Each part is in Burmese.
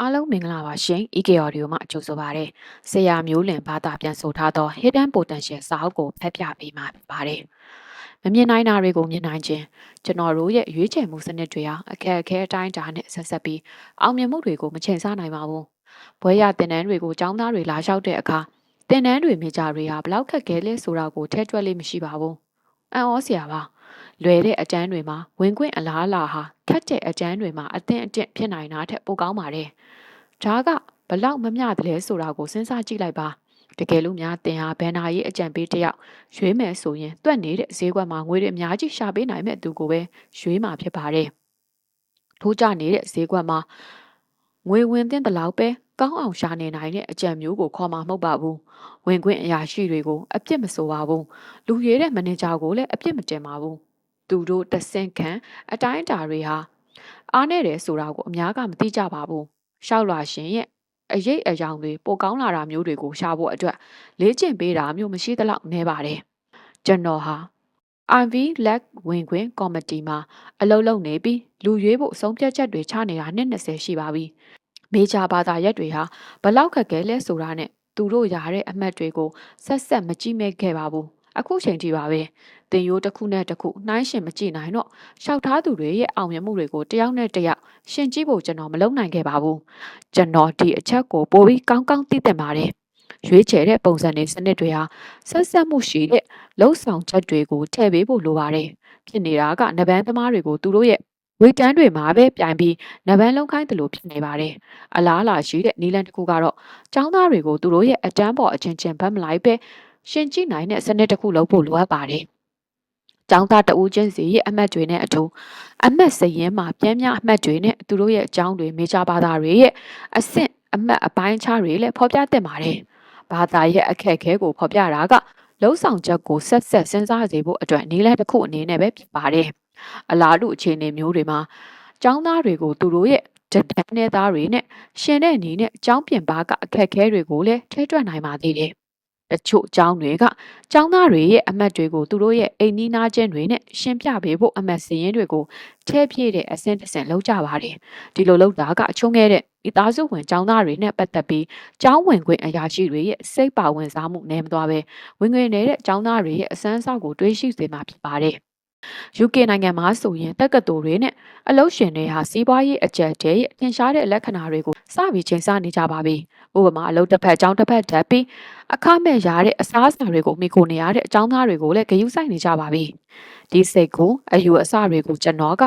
အားလုံးမင်္ဂလာပါရှင် EK Audio မှကြိုဆိုပါရစေ။ဆရာမျိုးလင်ဘာသာပြန်ဆိုထားသော Hidden Potential စာအုပ်ကိုဖတ်ပြပေးမှာဖြစ်ပါတယ်။မမြင်နိုင်တာတွေကိုမြင်နိုင်ခြင်းကျွန်တော်တို့ရဲ့ရွေးချယ်မှုစနစ်တွေဟာအခက်အခဲအတိုင်းအတာနဲ့ဆက်ဆက်ပြီးအောင်မြင်မှုတွေကိုမချိန်ဆနိုင်ပါဘူး။ဘွဲရတင်နန်းတွေကိုចောင်းသားတွေလာလျှောက်တဲ့အခါတင်နန်းတွေမိကြတွေဟာဘလောက်ခက်ခဲလဲဆိုတာကိုထဲတွက်လေးမရှိပါဘူး။အံ့ဩစရာပါ။ လွယ်တဲ့အတန်းတွေမှာဝင်ခွင့်အလားအလာဟာခက်တဲ့အတန်းတွေမှာအသင့်အတင့်ဖြစ်နိုင်တာထက်ပိုကောင်းပါတယ်။ဓာကဘလောက်မမျှတယ်လဲဆိုတာကိုစဉ်းစားကြည့်လိုက်ပါတကယ်လို့များတင်ဟာဘန်နာရေးအကြံပေးတယောက်ရွေးမယ်ဆိုရင်တွက်နေတဲ့ဈေးကွက်မှာငွေတွေအများကြီးရှာပေးနိုင်မဲ့သူကိုပဲရွေးမှာဖြစ်ပါတယ်ထိုးကြနေတဲ့ဈေးကွက်မှာငွေဝင်တဲ့တလောက်ပဲကောင်းအောင်ရှာနေနိုင်တဲ့အကြံမျိုးကိုခေါ်မှာမဟုတ်ပါဘူးဝင်ခွင့်အရာရှိတွေကိုအပြစ်မဆိုပါဘူးလူရဲတဲ့မန်နေဂျာကိုလည်းအပြစ်မတင်ပါဘူး သူတို့တဆင့်ခံအတိုင်းအတာတွေဟာအားနေတယ်ဆိုတာကိုအများကမသိကြပါဘူးရှောက်လာရှင်ရဲ့အရေးအယောင်တွေပိုကောင်းလာတာမျိုးတွေကိုရှာဖို့အတွက်လေ့ကျင့်ပေးတာမျိုးမရှိသလောက်နေပါတယ်ကျွန်တော်ဟာ IV leg ဝင်ခွင့်ကော်မတီမှာအလုပ်လုပ်နေပြီးလူရွေးဖို့အဆုံးဖြတ်ချက်တွေချနေတာနှစ်20ရှိပါပြီမေဂျာဘာသာရက်တွေဟာဘလောက်ခက်ခဲလဲဆိုတာနဲ့သူတို့ရတဲ့အမှတ်တွေကိုဆက်ဆက်မကြည့်မဲ့ခဲ့ပါဘူး အခုချိန်ထိပါပဲတင်ရိုးတစ်ခုနဲ့တစ်ခုနှိုင်းရှင်မကြည့်နိုင်တော့ရှောက်ထားသူတွေရဲ့အောင်မြင်မှုတွေကိုတယောက်နဲ့တယောက်ရှင်ကြည့်ဖို့ကျွန်တော်မလုပ်နိုင်ခဲ့ပါဘူးကျွန်တော်ဒီအချက်ကိုပိုပြီးကောင်းကောင်းသိသင့်ပါတယ်ရွေးချယ်တဲ့ပုံစံတွေစနစ်တွေဟာဆက်ဆက်မှုရှိတဲ့လှုပ်ဆောင်ချက်တွေကိုထည့်ပေးဖို့လိုပါတယ်ဖြစ်နေတာကနဗန်းသမားတွေကိုသူတို့ရဲ့ဝေတန်းတွေမှာပဲပြိုင်ပြီးနဗန်းလုံးခိုင်းတယ်လို့ဖြစ်နေပါတယ်အလားအလာရှိတဲ့နီလန်တစ်ခုကတော့ចောင်းသားတွေကိုသူတို့ရဲ့အတန်းပေါ်အချင်းချင်းဗတ်မလိုက်ပဲ ရှင်ကြည့်နိုင်တဲ့စနစ်တစ်ခုလုပ်ဖို့လိုအပ်ပါတယ်။ကျောင်းသားတဦးချင်းစီရဲ့အမှတ်တွေနဲ့အတူအမှတ်စရင်မှာပြင်းပြအမှတ်တွေနဲ့သူတို့ရဲ့အကြောင်းတွေမေဂျာဘာသာတွေရဲ့အဆင့်အမှတ်အပိုင်းခြားတွေလည်းဖော်ပြသင့်ပါတယ်။ဘာသာရဲ့အခက်အခဲကိုဖော်ပြတာကလုံးဆောင်ချက်ကိုဆက်ဆက်စဉ်းစားစေဖို့အတွက်နည်းလမ်းတစ်ခုအနေနဲ့ပဲဖြစ်ပါတယ်။အလားတူအခြေအနေမျိုးတွေမှာကျောင်းသားတွေကိုသူတို့ရဲ့တဒန်းနေသားတွေနဲ့ရှင်တဲ့အနေနဲ့ကျောင်းပြင်ပါကအခက်အခဲတွေကိုလည်းထဲတွက်နိုင်ပါသေးတယ် တချို့အကြောင်းတွေကကျောင်းသားတွေရဲ့အမတ်တွေကိုသူတို့ရဲ့အိမ်နီးနားချင်းတွေနဲ့ရှင်းပြပေးဖို့အမတ်စရင်တွေကိုထဲပြည့်တဲ့အဆင့်တစ်ဆင့်လောက်ကြပါတယ်ဒီလိုလောက်တာကအချုံးခဲ့တဲ့မိသားစုဝင်ကျောင်းသားတွေနဲ့ပတ်သက်ပြီးကျောင်းဝင်ခွင့်အရာရှိတွေရဲ့စိတ်ပါဝင်စားမှုနည်းမသွားပဲဝင်ငွေနေတဲ့ကျောင်းသားတွေရဲ့အစမ်းအဆောက်ကိုတွေးရှိစေမှာဖြစ်ပါတယ် UK နိုင်ငံမှာဆိုရင်တက္ကသိုလ်တွေနဲ့အလုပ်ရှင်တွေဟာစီးပွားရေးအကြက်တဲရဲ့ထင်ရှားတဲ့လက္ခဏာတွေကိုစပြီးချိန်ဆနေကြပါပြီ။ဥပမာအလုပ်တစ်ဖက်ကျောင်းတစ်ဖက်တက်ပြီးအခမဲ့ရတဲ့အစားအစာတွေကိုမိခိုနေရတဲ့အကြောင်းသားတွေကိုလည်းဂရုစိုက်နေကြပါပြီ။ဒီစိတ်ကိုအယူအဆတွေကိုကျွန်တော်က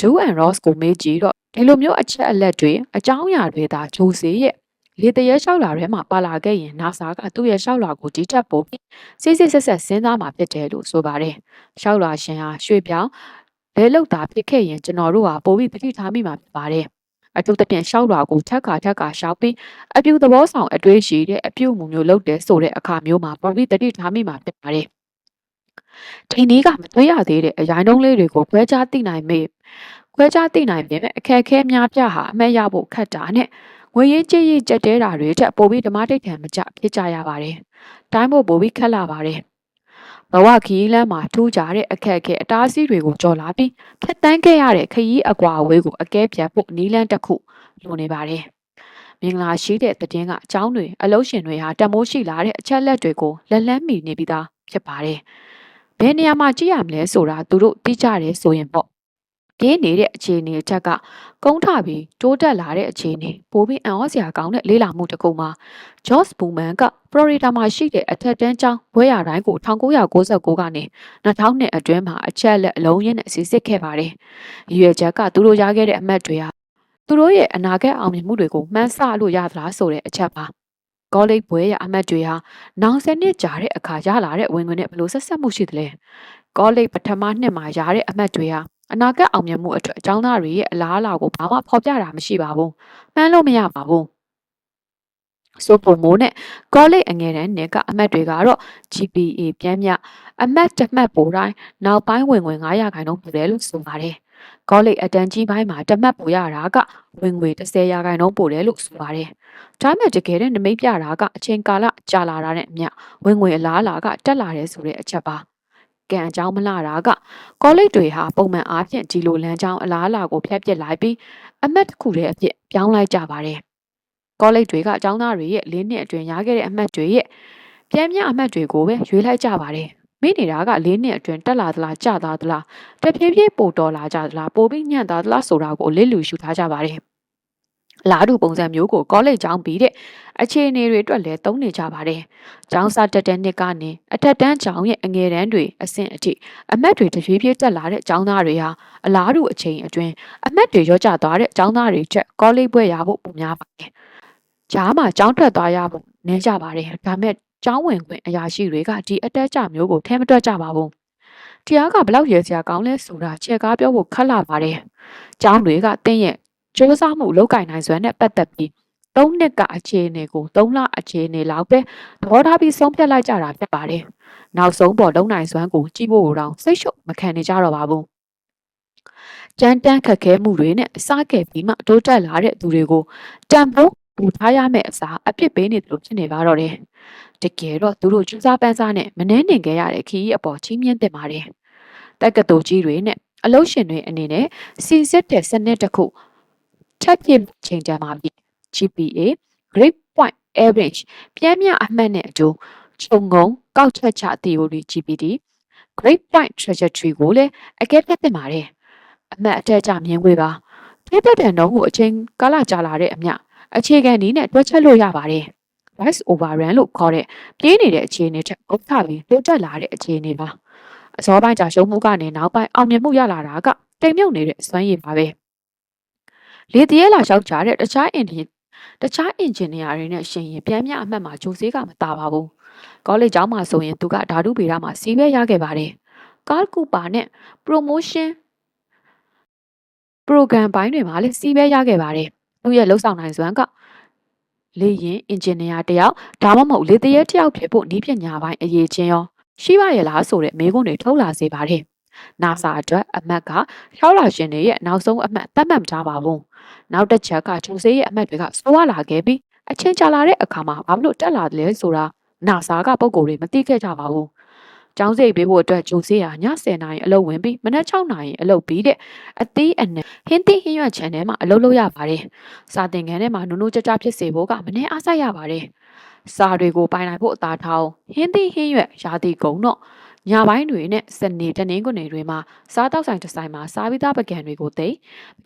Joe and Ross ကိုမေးကြည့်တော့ဒီလိုမျိုးအချက်အလက်တွေအကြောင်းအရာတွေသာဂျိုးစေရဲ့ လေတရဲလျှောက်လာထဲမှာပါလာခဲ့ရင် NASA ကသူ့ရဲ့လျှောက်လာကိုဒီတက်ပို့ပြီးစစ်စစ်ဆက်ဆက်စဉ်းစားမှာဖြစ်တယ်လို့ဆိုပါတယ်။လျှောက်လာရှင်ဟာရွှေပြောင်းလဲလောက်တာဖြစ်ခဲ့ရင်ကျွန်တော်တို့ဟာပိုပြီးတတိထားမိမှာဖြစ်ပါတယ်။အထူးသဖြင့်လျှောက်လာကိုထက်ခါထက်ခါရှောက်ပြီးအပြူသဘောဆောင်အတွေးရှိတဲ့အပြုတ်မှုမျိုးလုပ်တယ်ဆိုတဲ့အခါမျိုးမှာပိုပြီးတတိထားမိမှာဖြစ်ပါတယ်။ဒီနည်းကမတွေ့ရသေးတဲ့အရိုင်းတုံးလေးတွေကိုခွဲခြားသိနိုင်မေခွဲခြားသိနိုင်ပေမဲ့အခက်အခဲများပြဟာအမှတ်ရဖို့ခက်တာနဲ့ ငွေရေးကြေးရေးကြက်တဲတာတွေထက်ပိုပြီးဓမ္မတိတ်ထံမကြဖြစ်ကြရပါတယ်။တိုင်းဖို့ပိုပြီးခက်လာပါတယ်။ဘဝခီးလမ်းမှာထူးကြတဲ့အခက်အခဲအတားအဆီးတွေကိုကြော်လာပြီးဖြတ်တန်းခဲ့ရတဲ့ခရီးအကွာအဝေးကိုအကဲဖြတ်ဖို့နီးလန်းတစ်ခုလိုနေပါတယ်။မင်္ဂလာရှိတဲ့တည်င်းကအကြောင်းတွေအလုံးရှင်တွေဟာတမိုးရှိလာတဲ့အချက်လက်တွေကိုလက်လန်းမီနေပြီးသားဖြစ်ပါတယ်။ဘယ်နေရာမှာကြည့်ရမလဲဆိုတာသူတို့သိကြတယ်ဆိုရင်ပေါ့ ပြင်းနေတဲ့အခြေအနေအချက်ကကုန်းထပြီးတိုးတက်လာတဲ့အခြေအနေပိုပြီးအံ့ဩစရာကောင်းတဲ့လေးလာမှုတစ်ခုမှာ George Bowman က Florida မှာရှိတဲ့အထက်တန်းကျောင်းဘွဲရတိုင်းကို1996ကနေ2000နှစ်အတွင်းမှာအချက်လက်အလုံးရင်းနဲ့စီစစ်ခဲ့ပါတယ်။ရွေချက်ကသူတို့ရခဲ့တဲ့အမှတ်တွေဟာသူတို့ရဲ့အနာဂတ်အောင်မြင်မှုတွေကိုမှန်းဆလို့ရသလားဆိုတဲ့အချက်ပါ။ကောလိပ်ဘွဲရအမတ်တွေဟာနောင်စနစ်ကြာတဲ့အခါရလာတဲ့ဝင်ငွေနဲ့ဘယ်လိုဆက်ဆက်မှုရှိသလဲ။ကောလိပ်ပထမနှစ်မှာရတဲ့အမတ်တွေဟာ အနာဂတ်အောင်မြင်မှုအတွက်အကြောင်းသားတွေရဲ့အလားအလာကိုဘာမှဖော်ပြတာမရှိပါဘူး။မှန်းလို့မရပါဘူး။ဆိုပုံမိုးနဲ့ကောလိပ်အငယ်တန်းနဲ့ကအမတ်တွေကတော့ GPA ပြန်မြအမတ်တစ်မှတ်ပိုတိုင်းနောက်ပိုင်းဝင်ဝင်900ခိုင်နှုန်းပိုတယ်လို့ဆိုပါတယ်။ကောလိပ်အတန်းကြီးပိုင်းမှာတစ်မှတ်ပိုရတာကဝင်ငွေ30ရာခိုင်နှုန်းပိုတယ်လို့ဆိုပါတယ်။ဒါမှတကယ်တဲ့နမိတ်ပြတာကအချိန်ကာလကြာလာတာနဲ့အမျှဝင်ငွေအလားအလာကတက်လာတယ်ဆိုတဲ့အချက်ပါ။ ကံအကြောင်းမလှတာကကောလိပ်တွေဟာပုံမှန်အားဖြင့်ဒီလိုလမ်းကြောင်းအလားအလာကိုဖျက်ပစ်လိုက်ပြီးအမတ်တစ်ခုတည်းအဖြစ်ပြောင်းလိုက်ကြပါတယ်။ကောလိပ်တွေကကျောင်းသားတွေရဲ့လေးနှစ်အတွင်းရခဲ့တဲ့အမတ်တွေရဲ့ပြန်မြအမတ်တွေကိုပဲရွေးလိုက်ကြပါတယ်။မိနေတာကလေးနှစ်အတွင်းတက်လာသလားကျသွားသလားတဖြည်းဖြည်းပိုတော်လာကြသလားပိုပြီးညံ့သွားသလားဆိုတာကိုလစ်လူရှုထားကြပါတယ်။ လားတူပုံစံမျိုးကိုကောလိပ်ကျောင်းပြီးတဲ့အခြေအနေတွေအတွက်လည်းသုံးနေကြပါတယ်။ကျောင်းစာတက်တဲ့နှစ်ကနေအထက်တန်းကျောင်းရဲ့အငယ်တန်းတွေအဆင့်အထိအမတ်တွေတဖြည်းဖြည်းတက်လာတဲ့ကျောင်းသားတွေဟာအလားတူအချိန်အတွင်းအမတ်တွေရောကျသွားတဲ့ကျောင်းသားတွေချက်ကောလိပ်ဘွဲ့ရဖို့ပုံများပါတယ်။ကြားမှာကျောင်းထွက်သွားရဖို့နည်းကြပါတယ်။ဒါမဲ့ကျောင်းဝင်ခွင့်အရာရှိတွေကဒီအတက်ကြမျိုးကိုထဲမတွက်ကြပါဘူး။တရားကဘလောက်ရဲစရာကောင်းလဲဆိုတာချက်ကားပြောဖို့ခက်လာပါတယ်။ကျောင်းတွေကတင်းရဲ့ စ조사မှုလောက်ကင်နိုင်စွမ်းနဲ့ပတ်သက်ပြီး၃နှစ်ကအခြေအနေကို၃လအခြေအနေလောက်ပဲသဘောထားပြီးဆုံးဖြတ်လိုက်ကြတာဖြစ်ပါတယ်။နောက်ဆုံးပေါ်လုံနိုင်စွမ်းကိုကြည့်ဖို့တော့စိတ်ရှုပ်မခံနေကြတော့ပါဘူး။ကြမ်းတမ်းခက်ခဲမှုတွေနဲ့အစားကယ်ပြီးမှတိုးတက်လာတဲ့သူတွေကိုတန်ဖိုးပူထားရမယ့်အစားအပြစ်ပေးနေတယ်လို့ဖြစ်နေပါတော့တယ်။တကယ်တော့သူတို့ကျူးစားပန်းစားနဲ့မနှဲနေခဲ့ရတဲ့ခီးအပေါ်ချီးမြှင့်တင်ပါတယ်။တက်ကတူကြီးတွေနဲ့အလုရှင်တွေအနေနဲ့စီစစ်တဲ့စနစ်တစ်ခု ထပ်ပြချိန်တန်ပါပြီ GPA grade point average ပြန်မြအမှတ်နဲ့အတူခြုံငုံကောက်ချက်ချ theory GPT grade point trajectory ကိုလည်းအကဲဖြတ်တင်ပါတယ်အမှတ်အထက်ကျမြင်ခွေပါပြည့်ပြတဲ့နှုန်းကိုအချိန်ကာလကြာလာတဲ့အမျှအခြေခံနည်းနဲ့တွက်ချက်လို့ရပါတယ် rise overrun လို့ခေါ်တဲ့ပြေးနေတဲ့အခြေအနေထက်အုပ်ထပြီးတိုးတက်လာတဲ့အခြေအနေပါအစောပိုင်းကြာရှုံးမှုကနေနောက်ပိုင်းအောင်မြင်မှုရလာတာကတိမ်မြုပ်နေတဲ့စွမ်းရည်ပါပဲ လေတရဲလာရောက်ကြတဲ့တခြားအင်ဂျင်တခြားအင်ဂျင်နီယာတွေနဲ့ရှင်ရင်ပြန်မြအမှတ်မှာဂျိုဆေးကမတာပါဘူးကောလိပ်ကျောင်းမှာဆိုရင်သူကဓာတုဗေဒမှာစီးပဲရခဲ့ပါတယ်ကားကူပါနဲ့ promotion program ဘိုင်းတွေမှာလည်းစီးပဲရခဲ့ပါတယ်သူရဲ့လှုပ်ဆောင်နိုင်စွမ်းကလေရင်အင်ဂျင်နီယာတယောက်ဒါမှမဟုတ်လေတရဲတယောက်ဖြစ်ဖို့ဤပညာပိုင်းအရေးချင်းရောရှိပါရဲ့လားဆိုတဲ့မေးခွန်းတွေထုတ်လာစေပါတယ်။ NASA အတွက်အမတ်ကရှောက်လာရှင်တွေရဲ့နောက်ဆုံးအမတ်သတ်မှတ်ကြပါဘူး။ နောက်တစ်ချက်ကဂျိုဆေးရဲ့အမတ်တွေကစိုးရလာခဲ့ပြီးအချင်းချလာတဲ့အခါမှာဘာလို့တက်လာတယ်လဲဆိုတာ NASA ကပုံကိုယ်တွေမသိခဲ့ကြပါဘူး။ကျောင်းစိတ်ပေးဖို့အတွက်ဂျိုဆေးဟာည10နာရီအလုပ်ဝင်ပြီးမနက်6နာရီအလုပ်ပြီးတဲ့အသီးအနှံဟင်းသီးဟင်းရွက်ချန်ထဲမှာအလုပ်လုပ်ရပါတယ်။စာသင်ခန်းထဲမှာနုံနုံကြကြဖြစ်စေဖို့ကမနေ့အားစိုက်ရပါတယ်။စာတွေကိုပိုင်နိုင်ဖို့အသာထားဟင်းသီးဟင်းရွက်ရာသီကုံတော့ ညပိုင်းတွေနဲ့စနေတနင်္ဂနွေတွေမှာစားတောက်ဆိုင်တစ်ဆိုင်မှာစားပြီးသားပကံတွေကိုသိပ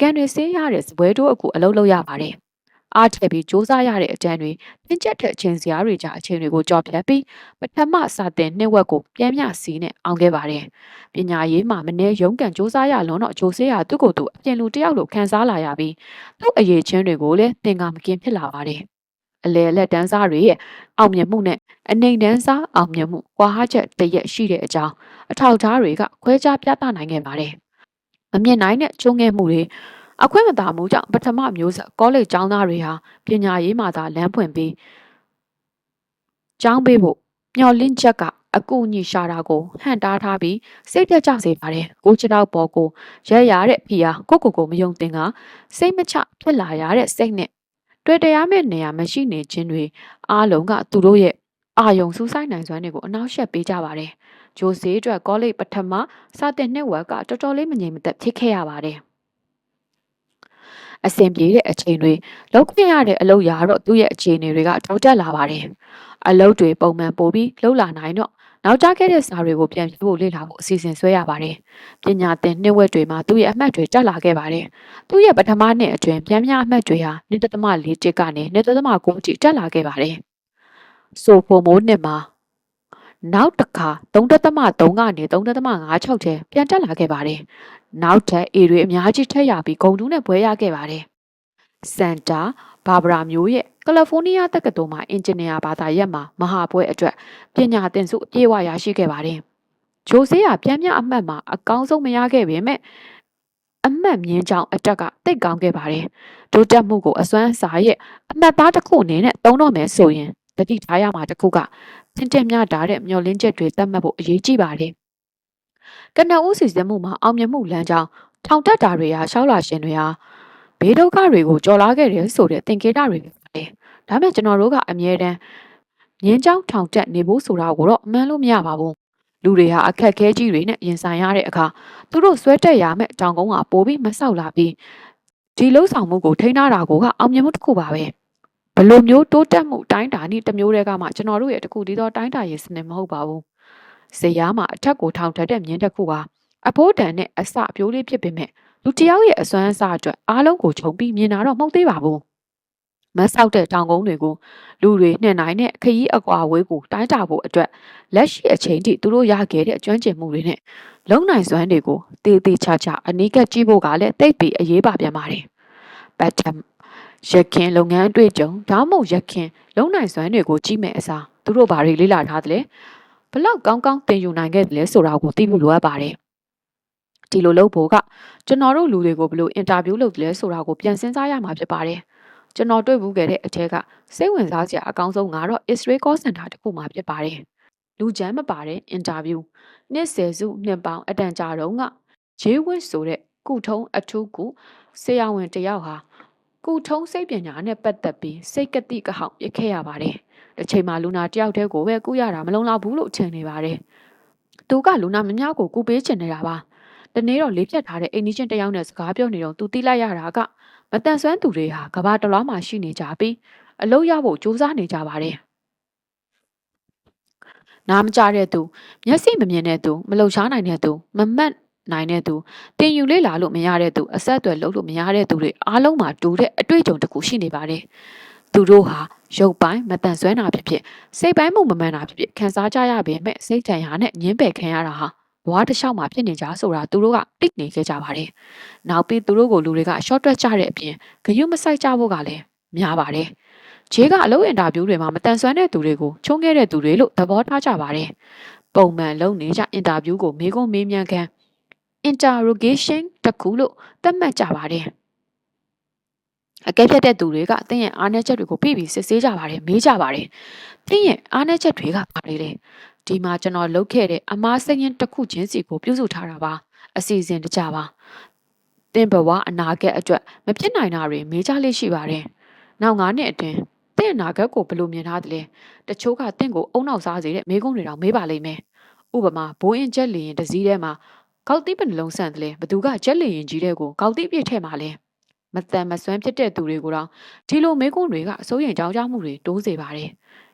ကံတွေဆေးရတဲ့စပွဲတိုးအကူအလုပ်လုပ်ရပါတယ်။အားထည့်ပြီးစူးစမ်းရတဲ့အတန်းတွေတင်းကျပ်တဲ့အချိန်စရာတွေကြအချိန်တွေကိုကြော်ဖြတ်ပြီးပထမစာတင်နှစ်ဝက်ကိုပြန်မြစီးနဲ့အောင်ခဲ့ပါတယ်။ပညာရေးမှာမနေ့ရုံးကန်စူးစမ်းရလွန်တော့ဂျိုဆေးရသူ့ကိုယ်သူအပြင်လူတယောက်လိုခံစားလာရပြီးသူ့အရေးချင်းတွေကိုလည်းသင်္ကာမကင်ဖြစ်လာပါတယ်။ အလဲလက်တန်းစားတွေရဲ့အောင်မြင်မှုနဲ့အနေတန်းစားအောင်မြင်မှုကွာဟချက်တရက်ရှိတဲ့အကြောင်းအထောက်ထားတွေကခွဲခြားပြသနိုင်ခဲ့ပါတယ်။မမြင်နိုင်တဲ့ချုံငယ်မှုတွေအခွင့်မသာမှုကြောင့်ပထမမျိုးဆက်ကောလိပ်ကျောင်းသားတွေဟာပညာရေးမှာသာလမ်းဖွင့်ပြီးကျောင်းပေးဖို့မျှော်လင့်ချက်ကအကူအညီရှာတာကိုဟန်တားထားပြီးစိတ်ပြတ်ကြစေပါတယ်ကိုချတော့ပေါ်ကိုရဲရတဲ့ဖီယာကိုကိုကိုမယုံတင်ကစိတ်မချဖြစ်လာရတဲ့စိတ်နဲ့ တွေ့တရားမဲ့နေရာမရှိနေခြင်းတွေအားလုံးကသူတို့ရဲ့အာယုံစူးစိုက်နိုင်စွမ်းတွေကိုအနောက်ရှက်ပေးကြပါတယ်။ဂျိုဆေးအတွက်ကောလိပ်ပထမစတဲ့နှစ်ဝက်ကတော်တော်လေးမငြိမ်မသက်ဖြစ်ခဲ့ရပါတယ်။အဆင်ပြေတဲ့အချိန်တွေလောက်ခွင့်ရတဲ့အလုပ်ရာတော့သူ့ရဲ့အခြေအနေတွေကတိုးတက်လာပါတယ်။အလုပ်တွေပုံမှန်ပို့ပြီးလှုပ်လာနိုင်တော့ နောက်ကျခဲ့တဲ့စာတွေကိုပြန်ပြဖို့လေ့လာဖို့အစီအစဉ်ဆွဲရပါတယ်။ပညာသင်နှစ်ဝက်တွေမှာသူ့ရဲ့အမှတ်တွေတက်လာခဲ့ပါတယ်။သူ့ရဲ့ပထမနှစ်အတွင်းပြန်မြအမှတ်တွေဟာနှစ်သက်သမ၄တစ်ကနေနှစ်သက်သမ9အထိတက်လာခဲ့ပါတယ်။ဆိုဖိုမိုးနှစ်မှာနောက်တစ်ခါ3.3ကနေ3.56ထဲပြန်တက်လာခဲ့ပါတယ်။နောက်ထပ် A တွေအများကြီးထက်ရပြီးဂုံတူးနဲ့ဘွဲရခဲ့ပါတယ်။စန်တာ ဘာဗရာမျိုးရဲ့ကယ်လီဖိုးနီးယားတက္ကသိုလ်မှာအင်ဂျင်နီယာဘာသာရပ်မှာမဟာပွဲအတွက်ပညာသင်ဆုအပြည့်အဝရရှိခဲ့ပါတယ်။ဂျိုဆေးဟာပြန်မြအမှတ်မှာအကောင်းဆုံးမရခဲ့ပေမဲ့အမှတ်မြင့်ကြောင်အတက်ကတိတ်ကောင်းခဲ့ပါတယ်။ဒိုတက်မှုကိုအစွမ်းစာရဲ့အမှတ်သားတစ်ခုအနေနဲ့သုံးတော့မယ်ဆိုရင်တတိထားရမှာတစ်ခုကသင်တက်မြတာတဲ့မျောလင်းချက်တွေသတ်မှတ်ဖို့အရေးကြီးပါတယ်။ကနဦးစီစဉ်မှုမှာအောင်မြင်မှုလမ်းကြောင်းထောင်တက်တာတွေဟာရှောက်လာရှင်တွေဟာ ဘေးဒုက္ခတွေကိုကြော်လာခဲ့တယ်ဆိုတဲ့သင်္ကေတတွေပဲပါတယ်။ဒါပေမဲ့ကျွန်တော်တို့ကအမြဲတမ်းငင်းချောင်းထောင်တက်နေဖို့ဆိုတာကိုတော့အမှန်လို့မရပါဘူး။လူတွေဟာအခက်ခဲကြီးတွေနဲ့ရင်ဆိုင်ရတဲ့အခါသူတို့ဆွဲတက်ရမယ့်တောင်ကုန်းကပိုပြီးမဆောက်လာပြီးဒီလှုပ်ဆောင်မှုကိုထိန်းထားတာကိုကအောင်မြင်မှုတစ်ခုပါပဲဘယ်လိုမျိုးတိုးတက်မှုတိုင်းတာနည်းတစ်မျိုးတည်းကမှကျွန်တော်တို့ရဲ့တစ်ခုတည်းသောတိုင်းတာရေးစနစ်မဟုတ်ပါဘူးဇေယျမှာအထက်ကိုထောင်ထက်တဲ့မြင်းတစ်ခုကအဖိုးတန်နဲ့အစအပြိုးလေးဖြစ်ပေမဲ့ လူတစ်ယောက်ရဲ့အစွမ်းအစအတွက်အားလုံးကိုခြုံပြီးမြင်တာတော့မဟုတ်သေးပါဘူးမဆောက်တဲ့တောင်ကုန်းတွေကိုလူတွေနှင်နိုင်တဲ့ခရီးအကွာဝေးကိုတိုင်းတာဖို့အတွက်လက်ရှိအချိန်ထိသူတို့ရခဲ့တဲ့ကျွမ်းကျင်မှုတွေနဲ့လုံနိုင်စွမ်းတွေကိုတေးသေးချာချာအနီးကပ်ကြည့်ဖို့ကလည်းတိတ်ပြီးအရေးပါပြန်ပါတယ်။ပတ်တမ်ရခင်လုပ်ငန်းအတွေ့အကြုံဒါမှမဟုတ်ရခင်လုံနိုင်စွမ်းတွေကိုကြည့်မဲ့အစားသူတို့ဘာတွေလေ့လာထားသလဲဘလောက်ကောင်းကောင်းသင်ယူနိုင်ခဲ့တယ်လဲဆိုတာကိုသိဖို့လိုအပ်ပါတယ်။ ဒီလိုလုပ်ဖို့ကကျွန်တော်တို့လူတွေကိုဘယ်လိုအင်တာဗျူးလုပ်တယ်လဲဆိုတာကိုပြန်စဉ်းစားရမှာဖြစ်ပါတယ်။ကျွန်တော်တွေ့ဘူးခဲ့တဲ့အထက်ကစိတ်ဝင်စားစရာအကောင်းဆုံးကတော့ Israel Call Center တခုမှဖြစ်ပါတယ်။လူချမ်းမပါတဲ့အင်တာဗျူးနှစ်ဆယ်စုနှစ်ပေါင်းအတန်ကြာတုန်းကဂျေးဝစ်ဆိုတဲ့ကုထုံးအထူးကူဆရာဝန်တယောက်ဟာကုထုံးစိတ်ပညာနဲ့ပတ်သက်ပြီးစိတ်ကတိကဟောင်ပြခဲ့ရပါတယ်။တစ်ချိန်မှာလူနာတယောက်တည်းကိုပဲကုရတာမလုံလောက်ဘူးလို့ထင်နေပါတယ်။သူကလူနာမများကိုကုပေးချင်နေတာပါ။ တနေ့တော့လေးဖြတ်ထားတဲ့အိမ်နီးချင်းတယောက်နဲ့စကားပြောနေတော့သူတိလိုက်ရတာကမတန်ဆွမ်းသူတွေဟာကဘာတလွားမှာရှိနေကြပြီးအလုပ်ရဖို့ကြိုးစားနေကြပါတယ်။နားမကြတဲ့သူမျက်စိမမြင်တဲ့သူမလှုပ်ရှားနိုင်တဲ့သူမမတ်နိုင်တဲ့သူတင်ယူလေ့လာလို့မရတဲ့သူအဆက်အသွယ်လုပ်လို့မရတဲ့သူတွေအားလုံးမှာတူတဲ့အတွေ့အကြုံတစ်ခုရှိနေပါတယ်။သူတို့ဟာရုပ်ပိုင်းမတန်ဆွမ်းတာဖြစ်ဖြစ်စိတ်ပိုင်းမှုမမှန်တာဖြစ်ဖြစ်ခံစားကြရပေမဲ့စိတ်ထန်ရာနဲ့ညှင်းပယ်ခံရတာဟာ ဘဝတစ်လျှောက်မှာဖြစ်နေကြဆိုတာသူတို့ကတိတ်နေခဲ့ကြပါတယ်။နောက်ပြီးသူတို့ကိုလူတွေက short တွက်ကြတဲ့အပြင်ဂယုမဆိုင်ကြဖို့ကလည်းများပါတယ်။ဂျေးကအလုပ်အင်တာဗျူးတွေမှာမတန်ဆွမ်းတဲ့သူတွေကိုချုံခဲ့တဲ့သူတွေလို့သဘောထားကြပါတယ်။ပုံမှန်လုပ်နေကြအင်တာဗျူးကိုမေးခွန်းမေးမြန်းခန်း interrogation တခုလို့သတ်မှတ်ကြပါတယ်အကဲဖြတ်တဲ့သူတွေကသင်ရဲ့အားနည်းချက်တွေကိုဖိပြီးစစ်ဆေးကြပါတယ်မေးကြပါတယ်သင်ရဲ့အားနည်းချက်တွေကဘာတွေလဲ ဒီမှာကျွန်တော်လုပ်ခဲ့တဲ့အမားစိတ်ရင်းတစ်ခုချင်းစီကိုပြုစုထားတာပါအစီအစဉ်တကြပါသင်ဘဝအနာဂတ်အတွက်မဖြစ်နိုင်တာတွေမေးကြလေးရှိပါတယ်နောက်9နှစ်အတွင်းသင်အနာဂတ်ကိုဘယ်လိုမြင်ထားသလဲတချို့ကသင်ကိုအုံနောက်စားစေတဲ့မေးခွန်းတွေတော့မေးပါလိမ့်မယ်ဥပမာဘိုးအင်ချက်လီရင်တစည်းထဲမှာကောက်တိပနှလုံးဆန့်တယ်လေဘသူကကြက်လီရင်ကြီးတဲ့ကိုကောက်တိပြည့်ထဲမှာလဲမတန်မစွမ်းဖြစ်တဲ့သူတွေကိုတော့ဒီလိုမေးခွန်းတွေကအစိုးရကြောင်းကြမှုတွေတိုးစေပါတယ်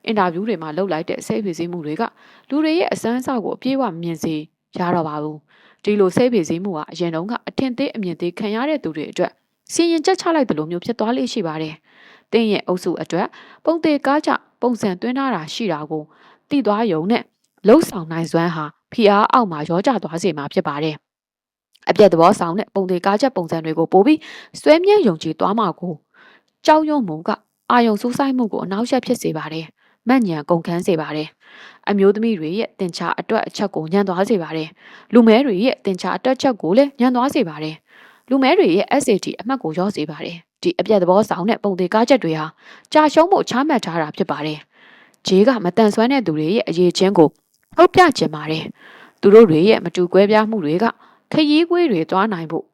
အင်တာဗျူးတွေမှာလှုပ်လိုက်တဲ့စိတ်ဖိစီးမှုတွေကလူတွေရဲ့အစမ်းအစကိုအပြည့်အဝမြင်စေရတော့ပါဘူးဒီလိုစိတ်ဖိစီးမှုကအရင်တုန်းကအထင်သေးအမြင်သေးခံရတဲ့သူတွေအတွက်စီရင်ချက်ချလိုက်တယ်လို့မျိုးဖြစ်သွားလိမ့်ရှိပါတယ်တင်းရဲ့အုပ်စုအတွက်ပုံသေးကားကြပုံစံသွင်းထားတာရှိတာကိုသိသွားယုံနဲ့လှုပ်ဆောင်နိုင်စွမ်းဟာဖိအားအောက်မှာရောကျသွားစေမှာဖြစ်ပါတယ်။အပြက်သဘောဆောင်တဲ့ပုံသေးကားချက်ပုံစံတွေကိုပို့ပြီးစွဲမြဲယုံကြည်သွားမှာကိုကြောက်ရွံ့မှုကအာယုံစူးစိုက်မှုကိုအနောက်ရှက်ဖြစ်စေပါတယ်။ မှတ်ဉဏ်ကုန်ခန်းစေပါတယ်။အမျိုးသမီးတွေရဲ့တင်ချာအတွက်အချက်ကိုညံသွားစေပါတယ်။လူမဲတွေရဲ့တင်ချာအတွက်ချက်ကိုလည်းညံသွားစေပါတယ်။လူမဲတွေရဲ့ SAT အမှတ်ကိုရောစေပါတယ်။ဒီအပြက်သဘောဆောင်တဲ့ပုံသေးကားချက်တွေဟာကြာရှုံးဖို့ချမှတ်ထားတာဖြစ်ပါတယ်။ဂျေးကမတန်ဆွမ်းတဲ့သူတွေရဲ့အရေးချင်းကိုထုတ်ပြချင်ပါတယ်။သူတို့တွေရဲ့မတူကွဲပြားမှုတွေကခရီးကွေးတွေသွားနိုင်ဖို့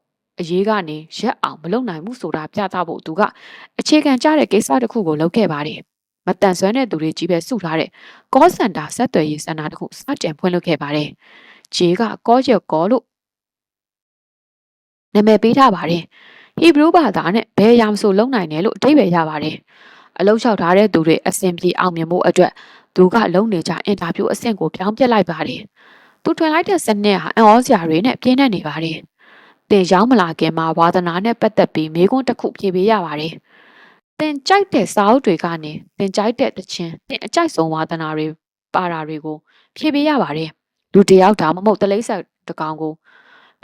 အရေးကနေရက်အောင်မလုပ်နိုင်ဘူးဆိုတာပြသဖို့သူကအခြေခံကျတဲ့ကိစ္စတစ်ခုကိုလုပ်ခဲ့ပါတယ်။ မတန်ဆွမ်းတဲ့သူတွေကြီးပဲစုထားတဲ့ call center ဆက်သွယ်ရေးစင်တာတစ်ခုစတင်ဖွင့်လုပ်ခဲ့ပါတယ်။ဂျေက call ရ call လို့နာမည်ပေးထားပါတယ်။ဟီဘရူးဘာသာနဲ့ဘယ်ရာမဆိုလုံနိုင်တယ်လို့အဓိပ္ပာယ်ရပါတယ်။အလုံးလျှောက်ထားတဲ့သူတွေအဆင်ပြေအောင်မြင်ဖို့အတွက်သူကလုံနေကြအင်တာဗျူးအဆင့်ကိုပြောင်းပြစ်လိုက်ပါတယ်။သူထွင်လိုက်တဲ့စနစ်ဟာအံ့ဩစရာတွေနဲ့ပြင်းထန်နေပါတယ်။တင်ရောက်မလာခင်မှာဝါသနာနဲ့ပတ်သက်ပြီးမေးခွန်းတစ်ခုဖြေပေးရပါတယ်။ တင်ကြိုက်တဲ့စာအုပ်တွေကနေတင်ကြိုက်တဲ့တခြင်းတင်အကြိုက်ဆုံးဝါသနာတွေပါတာတွေကိုဖြေပေးရပါတယ်။လူတယောက်ဒါမှမဟုတ်တလိမ့်ဆက်တကောင်ကို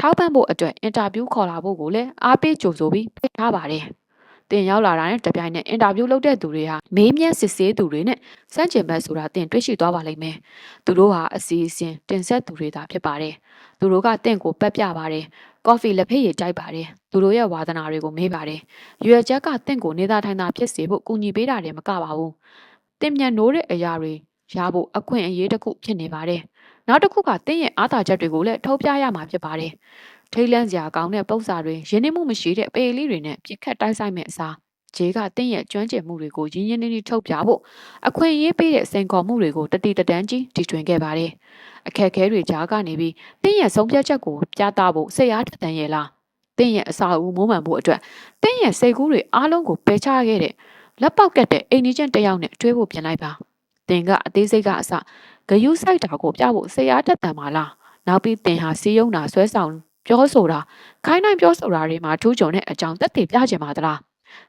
ထောက်ပံ့ဖို့အတွက်အင်တာဗျူးခေါ်လာဖို့ကိုလည်းအားပေးကြိုဆိုပြီးဖိတ်ထားပါတယ်။တင်ရောက်လာတာနဲ့တပြိုင်နက်အင်တာဗျူးလုပ်တဲ့သူတွေဟာမေးမြန်းစစ်ဆေးသူတွေနဲ့စန့်ကျင်ဘက်ဆိုတာတင်တွေ့ရှိသွားပါလိမ့်မယ်။သူတို့ဟာအစီအစဉ်တင်ဆက်သူတွေသာဖြစ်ပါတယ်။ သူတို့ကတင့်ကိုပတ်ပြပါတယ်။ကော်ဖီလက်ဖေးရကြိုက်ပါတယ်။သူတို့ရဲ့ဝါသနာတွေကိုမေးပါတယ်။ရွယ်ချက်ကတင့်ကိုနေသားထိုင်တာဖြစ်စေဖို့ကူညီပေးတာတွေမကပါဘူး။တင်မြန်နိုးတဲ့အရာတွေရဖို့အခွင့်အရေးတစ်ခုဖြစ်နေပါတယ်။နောက်တစ်ခုကတင်းရဲ့အားသာချက်တွေကိုလည်းထုတ်ပြရမှာဖြစ်ပါတယ်ထိတ်လန့်စရာကောင်းတဲ့ပုံစံတွေရင်းနှီးမှုမရှိတဲ့ပေလေးတွေနဲ့ပြစ်ခတ်တိုက်ဆိုင်မဲ့အစား ဂျေကတင့်ရဲ့ကျွမ်းကျင်မှုတွေကိုရင်းရင်းနှီးနှီးထုတ်ပြဖို့အခွင့်အရေးပေးတဲ့စိန်ခေါ်မှုတွေကိုတတိတတန်းကြီးတည်ထွင်ခဲ့ပါတယ်။အခက်အခဲတွေကြားကနေပြီးတင့်ရဲ့ဆုံးဖြတ်ချက်ကိုပြသဖို့စိတ်အားထက်သန်ရဲ့လားတင်းရဲ့အစာအုပ်မိုးမှန်ဖို့အတွက်တင်းရဲ့စိတ်ကူးတွေအားလုံးကိုပယ်ချခဲ့တဲ့လက်ပေါက်ကတ်တဲ့အိမ်နီးချင်းတစ်ယောက်နဲ့တွဲဖို့ပြင်လိုက်ပါတင်ကအသေးစိတ်ကအစဂယုဆိုင်တာကိုပြဖို့ဆရာတက်တန်ပါလားနောက်ပြီးတင်ဟာစီးယုံတာဆွဲဆောင်ပြောဆိုတာခိုင်းနိုင်ပြောဆိုတာတွေမှာထူးချွန်တဲ့အကြောင်းသက်သေပြချင်ပါသလား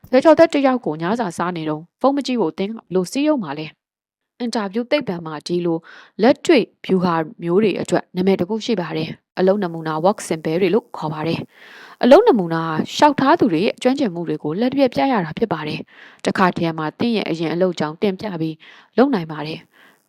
ဆွဲချော်သက်တစ်ယောက်ကိုညစာစားနေတော့ဖုန်းမကြည့်ဖို့တင်ကဘလို့စီးယုံပါလဲအင်တာဗျူးသိပ္ပံမှာဒီလိုလက်တွေ့ view ဟာမျိုးတွေအတွက်နာမည်တစ်ခုရှိပါတယ်အလုံးနမူနာ work sample တွေလို့ခေါ်ပါတယ်အလုံးနမူနာရှောက်ထားသူတွေရဲ့အကျွမ်းကျင်မှုတွေကိုလက်တွေ့ပြရတာဖြစ်ပါတယ်တခါတည်းမှာတင့်ရဲ့အရင်အလုပ်ကြောင်းတင်ပြပြီးလုပ်နိုင်ပါတယ်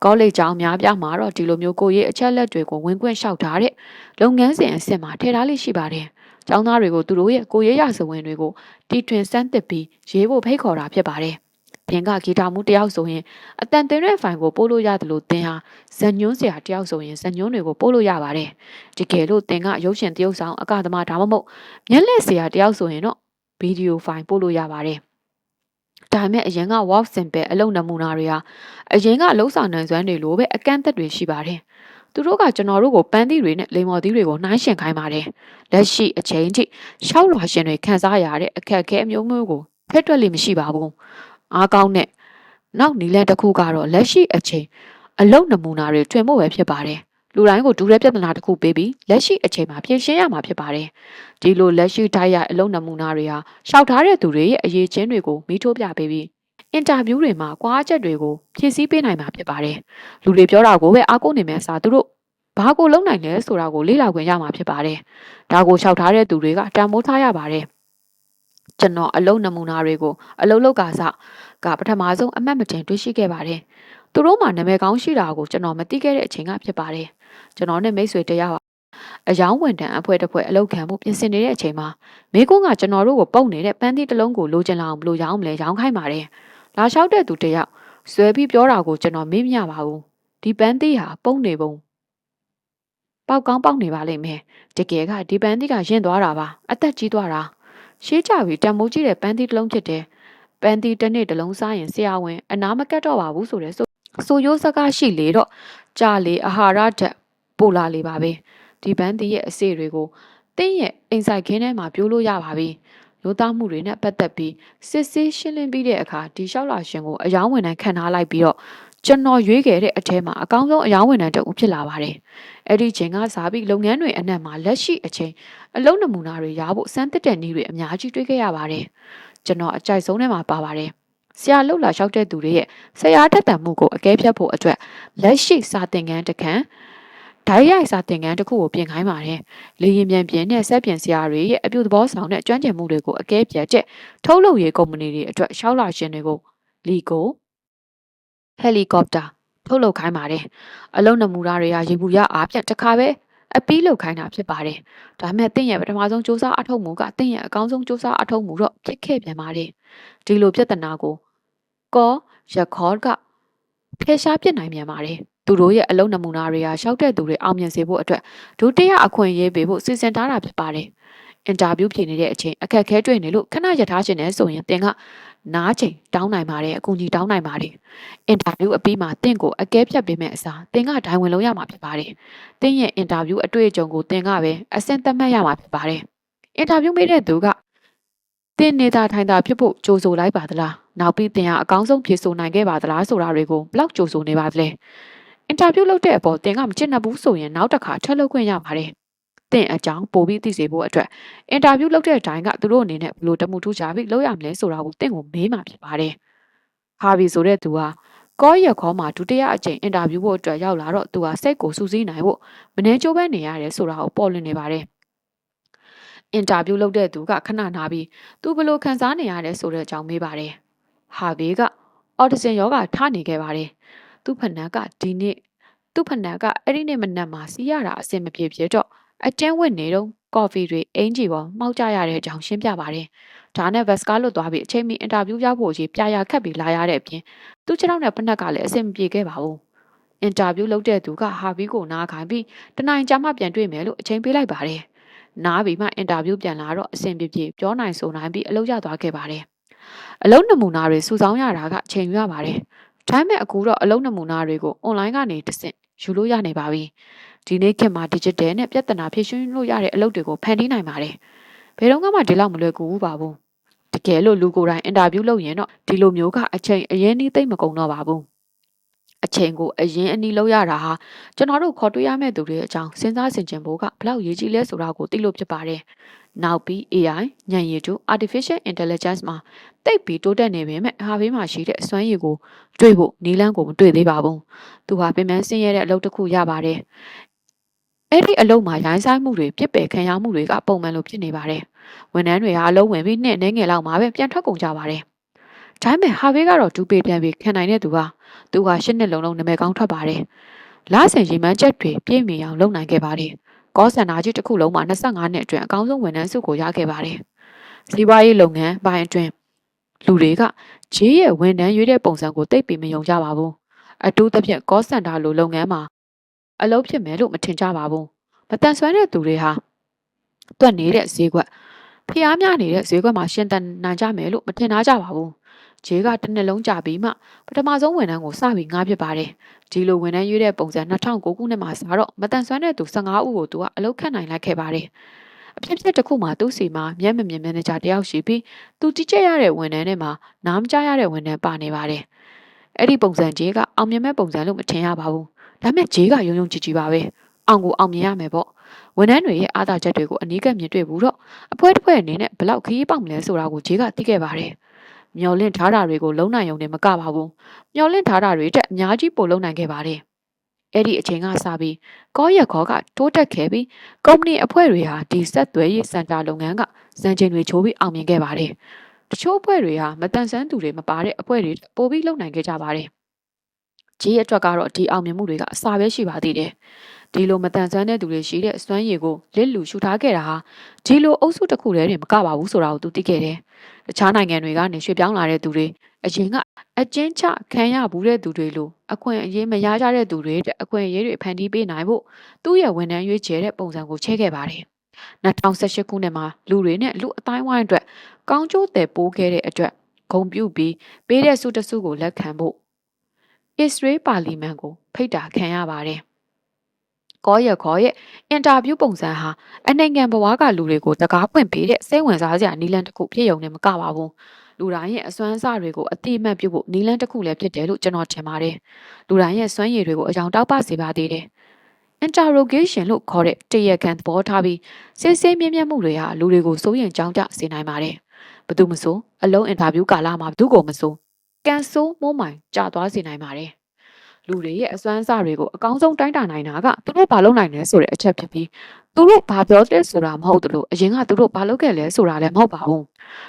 ကောလိပ်ကျောင်းများပြားမှာတော့ဒီလိုမျိုးကိုရေးအချက်လက်တွေကိုဝင်ခွင့်လျှောက်ထားတဲ့လုပ်ငန်းစဉ်အဆင့်မှာထည့်ထားလိရှိပါတယ်။ ကျောင်းသားတွေကိုသူတို့ရဲ့ကိုရေးရစဝင်တွေကိုတီထွင်စမ်းသစ်ပြီးရေးဖို့ဖိတ်ခေါ်တာဖြစ်ပါတယ်။သင်ကဂီတာမှုတယောက်ဆိုရင်အတန်တင်တဲ့ဖိုင်ကိုပို့လို့ရတယ်လို့သင်ဟာဇညွန်းစရာတယောက်ဆိုရင်ဇညွန်းတွေကိုပို့လို့ရပါတယ်။တကယ်လို့သင်ကရုပ်ရှင်တရုပ်ဆောင်အကသမားဒါမှမဟုတ်မျက်လက်စရာတယောက်ဆိုရင်တော့ဗီဒီယိုဖိုင်ပို့လို့ရပါတယ်။ဒါပေမဲ့အရင်က walk simple အလုပ်နမူနာတွေဟာအရင်ကလှုပ်ဆောင်နိုင်စွမ်းတွေလိုပဲအကန့်အသတ်တွေရှိပါတယ်။ သူတို့ကကျွန်တော်တို့ကိုပန်းသီးတွေနဲ့လိမ္မော်သီးတွေကိုနှိုင်းယှဉ်ခိုင်းပါတယ်။လက်ရှိအချိန်ထိရှောက်လွှာရှင်တွေခန်းစားရတဲ့အခက်အခဲအမျိုးမျိုးကိုဖက်တွက်လိမရှိပါဘူး။အားကောင်းတဲ့နောက်နီလန်တစ်ခုကတော့လက်ရှိအချိန်အလုတ်နမူနာတွေတွင်ဖို့ပဲဖြစ်ပါတယ်။လူတိုင်းကိုဒူတဲ့ပြဿနာတစ်ခုပေးပြီးလက်ရှိအချိန်မှာဖြေရှင်းရမှာဖြစ်ပါတယ်။ဒီလိုလက်ရှိတိုက်ရအလုတ်နမူနာတွေဟာရှောက်ထားတဲ့သူတွေရဲ့အရေးချင်းတွေကိုမိထိုးပြပေးပြီး အင်တာဗျူးတွေမှာကွာချက်တွေကိုဖြည့်ဆည်းပေးနိုင်မှာဖြစ်ပါတယ်။လူတွေပြောတာကိုပဲအားကိုးနေမယ်အစားသူတို့ဘာကိုလုံနိုင်လဲဆိုတာကိုလေ့လာခွင့်ရမှာဖြစ်ပါတယ်။ဒါကိုလျှောက်ထားတဲ့သူတွေကတန်မိုးထားရပါတယ်။ကျွန်တော်အလုံးနမူနာတွေကိုအလုံးလောက်ကစားကပထမဆုံးအမှတ်မတင်တွေ့ရှိခဲ့ပါတယ်။သူတို့မှနာမည်ကောင်းရှိတာကိုကျွန်တော်မသိခဲ့တဲ့အချိန်ကဖြစ်ပါတယ်။ကျွန်တော်နဲ့မိတ်ဆွေတယောက်အယောင်းဝန်တန်အဖွဲတစ်ဖွဲအလောက်ခံမှုပြင်ဆင်နေတဲ့အချိန်မှာမိကွန်းကကျွန်တော်တို့ကိုပုတ်နေတဲ့ပန်းသီးတစ်လုံးကိုလိုချင်လာအောင်ဘလို့ရောင်းမလဲရောင်းခိုင်းပါတယ်။ လာလျှောက်တဲ့သူတယောက်ဆွဲပြီးပြောတာကိုကျွန်တော်မေ့မရပါဘူး။ဒီပန်းသီးဟာပုံနေပုံပေါက်ကောင်းပေါက်နေပါလိမ့်မယ်တကယ်ကဒီပန်းသီးကရင်သွားတာပါအသက်ကြီးသွားတာရှေးကြပြီးတံမိုးကြီးတဲ့ပန်းသီးတစ်လုံးဖြစ်တယ်ပန်းသီးတစ်နေ့တစ်လုံးစားရင်ဆရာဝန်အနာမကတ်တော့ပါဘူးဆိုတဲ့ဆိုဆိုရိုးစကားရှိလေတော့ကြာလေအာဟာရဓာတ်ပိုလာလေပါပဲဒီပန်းသီးရဲ့အစေတွေကိုတင်းရဲ့အိမ်ဆိုင်ခင်းထဲမှာပြိုးလို့ရပါပြီ ရိုးသားမှုတွေနဲ့ပတ်သက်ပြီးစစ်ဆေးရှင်းလင်းပြီးတဲ့အခါဒီလျှောက်လာရှင်ကိုအယောင်းဝင်တိုင်းခံထားလိုက်ပြီးတော့ကျွန်တော်ရွေးခဲ့တဲ့အထဲမှာအကောင်းဆုံးအယောင်းဝင်တန်းတအုပ်ဖြစ်လာပါတယ်။အဲ့ဒီချိန်ကစားပြီးလုပ်ငန်းတွေအနက်မှာလက်ရှိအချိန်အလုံးနမူနာတွေရဖို့စမ်းသစ်တဲ့နည်းတွေအများကြီးတွေ့ခဲ့ရပါတယ်။ကျွန်တော်အကြိုက်ဆုံးထဲမှာပါပါတယ်။ဆရာလှုပ်လာလျှောက်တဲ့သူတွေရဲ့ဆရာတက်တံမှုကိုအကဲဖြတ်ဖို့အတွက်လက်ရှိစာသင်ခန်းတစ်ခန်း ဓာတ်ရိုက်စာသင်ခန်းတစ်ခုကိုပြင်ခိုင်းပါတယ်။လေရင်ပြန်ပြင်နဲ့ဆက်ပြင်ဆရာတွေရဲ့အပြုသဘောဆောင်တဲ့ကျွမ်းကျင်မှုတွေကိုအကဲဖြတ်တဲ့ထုတ်လုပ်ရေးကုမ္ပဏီတွေအတွက်ရှောက်လာရှင်တွေကိုလီကိုဟယ်လီကော်ပတာထုတ်လုပ်ခိုင်းပါတယ်။အလုံးနမူနာတွေကရေဘူးရအားဖြင့်တစ်ခါပဲအပီးလုပ်ခိုင်းတာဖြစ်ပါတယ်။ဒါမဲ့တင့်ရဲ့ပထမဆုံးစူးစမ်းအထောက်မှုကတင့်ရဲ့အကောင်းဆုံးစူးစမ်းအထောက်မှုတော့ဖြစ်ခဲ့ပြန်ပါတယ်။ဒီလိုပြဿနာကိုကောရခေါ်ကဖယ်ရှားပြစ်နိုင်ပြန်ပါတယ်။ သူတို့ရဲ့အလုံးနမူနာတွေကရှောက်တဲ့သူတွေအောင်မြင်စေဖို့အတွက်ဒုတိယအခွင့်အရေးပေးဖို့စီစဉ်ထားတာဖြစ်ပါတယ်။အင်တာဗျူးဖြေနေတဲ့အချိန်အခက်ခဲတွေ့နေလို့ခဏရထားခြင်းနဲ့ဆိုရင်တင်ကနားချိန်တောင်းနိုင်ပါတယ်အကူကြီးတောင်းနိုင်ပါတယ်အင်တာဗျူးအပြီးမှာတင့်ကိုအကဲဖြတ်ပေးမယ့်အစားတင်ကဒိုင်ဝင်လုံးရမှာဖြစ်ပါတယ်တင်းရဲ့အင်တာဗျူးအတွေ့အကြုံကိုတင်ကပဲအဆင့်သတ်မှတ်ရမှာဖြစ်ပါတယ်အင်တာဗျူးမေးတဲ့သူကတင်းနေတာထိုင်တာဖြစ်ဖို့ကြိုးဆိုလိုက်ပါသလားနောက်ပြီးတင်ကအကောင်းဆုံးဖြေဆိုနိုင်ခဲ့ပါသလားဆိုတာတွေကိုဘလောက်ကြိုးဆိုနေပါသလဲ အင်တာဗျူးလုပ်တဲ့အပေါ်တင်ကမချစ်နှဘူးဆိုရင်နောက်တစ်ခါထပ်လုပ်ခွင့်ရပါတယ်တင့်အကြောင်းပိုပြီးသိစေဖို့အတွက်အင်တာဗျူးလုပ်တဲ့အတိုင်းကသူတို့အနေနဲ့ဘလို့တမှုထူးကြပြီးလုပ်ရမလဲဆိုတာကိုတင့်ကိုမေးမှဖြစ်ပါတယ်။ဟာဘီဆိုတဲ့သူဟာကောရခေါ်မှာဒုတိယအကြိမ်အင်တာဗျူးဖို့အတွက်ရောက်လာတော့သူဟာစိတ်ကိုစူးစီးနိုင်ဖို့မနှဲကြိုးပမ်းနေရတယ်ဆိုတာကိုပေါ်လွင်နေပါတယ်။အင်တာဗျူးလုပ်တဲ့သူကခဏနာပြီးသူဘလို့ခံစားနေရလဲဆိုတဲ့အကြောင်းမေးပါတယ်။ဟာဘီကအော်တီဇင်ယောဂထနေခဲ့ပါတယ်။ သူ့ဖနက်ကဒီနေ့သူ့ဖနက်ကအဲ့ဒီနေ့မနက်မှာစီးရတာအဆင်မပြေပြေတော့အကျန်းဝတ်နေတော့ကော်ဖီတွေအင်ဂျီပေါ်မှောက်ကြရတဲ့အကြောင်းရှင်းပြပါတယ်။ဒါနဲ့ဗက်စကားလွတ်သွားပြီးအချိန်မီအင်တာဗျူးရဖို့ကြီးပြာရခတ်ပြီးလာရတဲ့အပြင်သူ့ခြေထောက်နဲ့ဖက်နှက်ကလည်းအဆင်မပြေခဲ့ပါဘူး။အင်တာဗျူးလုပ်တဲ့သူကဟာဘီကိုနားခိုင်းပြီးတနိုင်ကြာမှပြန်တွေ့မယ်လို့အချိန်ပေးလိုက်ပါတယ်။နားပြီးမှအင်တာဗျူးပြန်လာတော့အဆင်ပြေပြေပြောနိုင်ဆိုနိုင်ပြီးအလုပ်ရသွားခဲ့ပါတယ်။အလုံးနမူနာတွေစုဆောင်းရတာကအချိန်ယူရပါတယ်။ ဒါပေမဲ့အခုတော့အလုံးနမူနာတွေကိုအွန်လိုင်းကနေတဆင့်ယူလို့ရနေပါပြီ။ဒီနေ့ခေတ်မှာ digital နဲ့ပြဿနာဖြေရှင်းလို့ရတဲ့အလုပ်တွေကိုဖန်တီးနိုင်ပါတယ်။ဘယ်တော့မှဒီလောက်မလွယ်ကူဘူးပါဘူးတကယ်လို့လူကိုယ်တိုင်အင်တာဗျူးလုပ်ရင်တော့ဒီလိုမျိုးကအချိန်အရင်နီးသိမ့်မကုန်တော့ပါဘူးအ ချိန်ကိုအရင်အနီးလောက်ရတာဟာကျွန်တော်တို့ခေါ်တွေ့ရမယ့်သူတွေအကြောင်းစဉ်းစားဆင်ခြင်ဖို့ကဘလောက်ရေးကြီးလဲဆိုတာကိုသိလို့ဖြစ်ပါတယ်နောက်ပြီး AI ဉာဏ်ရည်တူ artificial intelligence မှာတိတ်ပြီးတိုးတက်နေပေမဲ့ဟာဘေးမှာရှိတဲ့အစွမ်းရည်ကိုတွေ့ဖို့နီးလန်းကိုမတွေ့သေးပါဘူး။သူဟာပင်ပန်းဆင်းရဲတဲ့အလုပ်တစ်ခုရပါတယ်။အဲ့ဒီအလုပ်မှာရိုင်းဆိုင်မှုတွေပြစ်ပယ်ခံရမှုတွေကပုံမှန်လိုဖြစ်နေပါတယ်။ဝန်ထမ်းတွေဟာအလုပ်ဝင်ပြီးနှစ်နှဲငယ်လောက်မှာပဲပြန်ထွက်ကုန်ကြပါတယ်။ ဒါပေမဲ့ဟာဘေးကတော့ဒူပေပြန်ပြီးခံနိုင်တဲ့သူပါ။သူကရှစ်နှစ်လုံးလုံးနာမည်ကောင်းထွက်ပါတယ်။လာဆင်ရီမန်းချက်တွေပြည့်မီအောင်လုပ်နိုင်ခဲ့ပါတယ်။ကောစန္ဒာကြီးတစ်ခုလုံးမှာ25နှစ်အတွင်းအကောင်းဆုံးဝန်ထမ်းစုကိုရခဲ့ပါတယ်။စီးပွားရေးလုပ်ငန်းပိုင်းအတွင်းလူတွေကဂျေးရဲ့ဝန်ထမ်းရွေးတဲ့ပုံစံကိုသိပ်ပြီးမယုံကြပါဘူးအထူးသဖြင့်ကောစင်တာလိုလုပ်ငန်းမှာအလုပ်ဖြစ်မယ်လို့မထင်ကြပါဘူးမတန်ဆွမ်းတဲ့သူတွေဟာတွက်နေတဲ့ဈေးကွက်ဖျားများနေတဲ့ဈေးကွက်မှာရှင်သန်နိုင်ကြမယ်လို့မထင်သားကြပါဘူး ဂျေးကတစ်နှစ်လုံးကြာပြီးမှပထမဆုံးဝန်ထမ်းကိုစပြီးငားဖြစ်ပါတယ်ဒီလိုဝန်ထမ်းရွေးတဲ့ပုံစံ2009ခုနှစ်မှာစတော့မတန်ဆွမ်းတဲ့သူ15ဦးကိုသူကအလုပ်ခန့်နိုင်လိုက်ခဲ့ပါတယ်အဖြစ်ဖြစ်တစ်ခုမှာသူ့စီမှာမျက်မမြင်မန်နေဂျာတယောက်ရှိပြီးသူကြီးကြပ်ရတဲ့ဝန်ထမ်းတွေမှာနားမကြားရတဲ့ဝန်ထမ်းပါနေပါတယ်။အဲ့ဒီပုံစံကြီးကအောင်မြင်မဲ့ပုံစံလို့မထင်ရပါဘူး။ဒါပေမဲ့ဂျေးကယုံယုံကြည်ကြည်ပါပဲ။အောင်ကိုအောင်မြင်ရမယ်ပေါ့။ဝန်ထမ်းတွေရဲ့အားသာချက်တွေကိုအနီးကပ်မြင်တွေ့ဘူးတော့အဖွဲတစ်ဖွဲအနေနဲ့ဘလောက်ခရီးပေါက်မလဲဆိုတာကိုဂျေးကသိခဲ့ပါတယ်။ မျော်လင့်ထားတာတွေကိုလုံနိုင်ုံနဲ့မကပါဘူး။မျော်လင့်ထားတာတွေတက်အများကြီးပိုလုံနိုင်ခဲ့ပါတယ်။အဲ့ဒီအချိန်ကစပြီးကောရက်ခေါကတိုးတက်ခဲ့ပြီးကုမ္ပဏီအဖွဲ့တွေဟာဒီဆက်သွယ်ရေးစင်တာလုပ်ငန်းကစံချိန်တွေချိုးပြီးအောင်မြင်ခဲ့ပါတယ်။တချို့အဖွဲ့တွေဟာမတန်ဆန်းသူတွေမပါတဲ့အဖွဲ့တွေပိုပြီးလုပ်နိုင်ခဲ့ကြပါတယ်။ကြီးအတွက်ကတော့ဒီအောင်မြင်မှုတွေကအစာပဲရှိပါသေးတယ်။ ဒီလိုမတန်ဆွမ်းတဲ့သူတွေရှိတဲ့အစွမ်းရည်ကိုလစ်လူရှုထားခဲ့တာဟာဒီလိုအုပ်စုတစ်ခုတည်းတင်မကပါဘူးဆိုတာကိုသူသိခဲ့တယ်။တခြားနိုင်ငံတွေကနေရွှေ့ပြောင်းလာတဲ့သူတွေအရင်ကအကျဉ်းချခံရဘူးတဲ့သူတွေလိုအခွင့်အရေးမရကြတဲ့သူတွေအခွင့်အရေးတွေဖန်တီးပေးနိုင်ဖို့သူ့ရဲ့ဝန်ထမ်းရွေးချယ်တဲ့ပုံစံကိုချဲ့ခဲ့ပါတယ်။2018ခုနှစ်မှာလူတွေနဲ့လူအတိုင်းဝိုင်းအတွက်ကောင်းကျိုးတယ်ပိုးခဲ့တဲ့အတွက်ဂုံပြုတ်ပြီးပေးတဲ့စုတစုကိုလက်ခံဖို့အစ္စရေးပါလီမန်ကိုဖိတ်တာခံရပါတယ်။ ကောရခေါ်ရဲ့အင်တာဗျူးပုံစံဟာအနိုင်ငံဘဝကလူတွေကိုတကားဖွင့်ပေးတဲ့စိတ်ဝင်စားစရာနည်းလမ်းတစ်ခုဖြစ်ရုံနဲ့မကပါဘူး။လူတိုင်းရဲ့အစွမ်းအစတွေကိုအတိအမှတ်ပြုဖို့နီလန်းတစ်ခုလည်းဖြစ်တယ်လို့ကျွန်တော်ထင်ပါတယ်။လူတိုင်းရဲ့စွမ်းရည်တွေကိုအကြောင်းတောက်ပစေပါသေးတယ်။ interrogation လို့ခေါ်တဲ့တရခံသဘောထားပြီးစစ်ဆေးမြင့်မြတ်မှုတွေဟာလူတွေကိုစိုးရင်ကြောင်းကြစေနိုင်ပါတယ်။ဘသူမဆိုအလုံးအင်တာဗျူးကာလမှာဘသူကိုမဆိုကန်ဆိုးမိုးမိုင်ကြာသွားစေနိုင်ပါတယ်။ လူတွေရဲ့အစွမ်းအစတွေကိုအကောင်းဆုံးတိုင်းတာနိုင်တာကသူတို့ဘာလုပ်နိုင်လဲဆိုတဲ့အချက်ဖြစ်ပြီးသူတို့ဘာပြောတဲ့ဆိုတာမဟုတ်တလို့အရင်ကသူတို့ဘာလုပ်ခဲ့လဲဆိုတာလည်းမဟုတ်ပါဘူး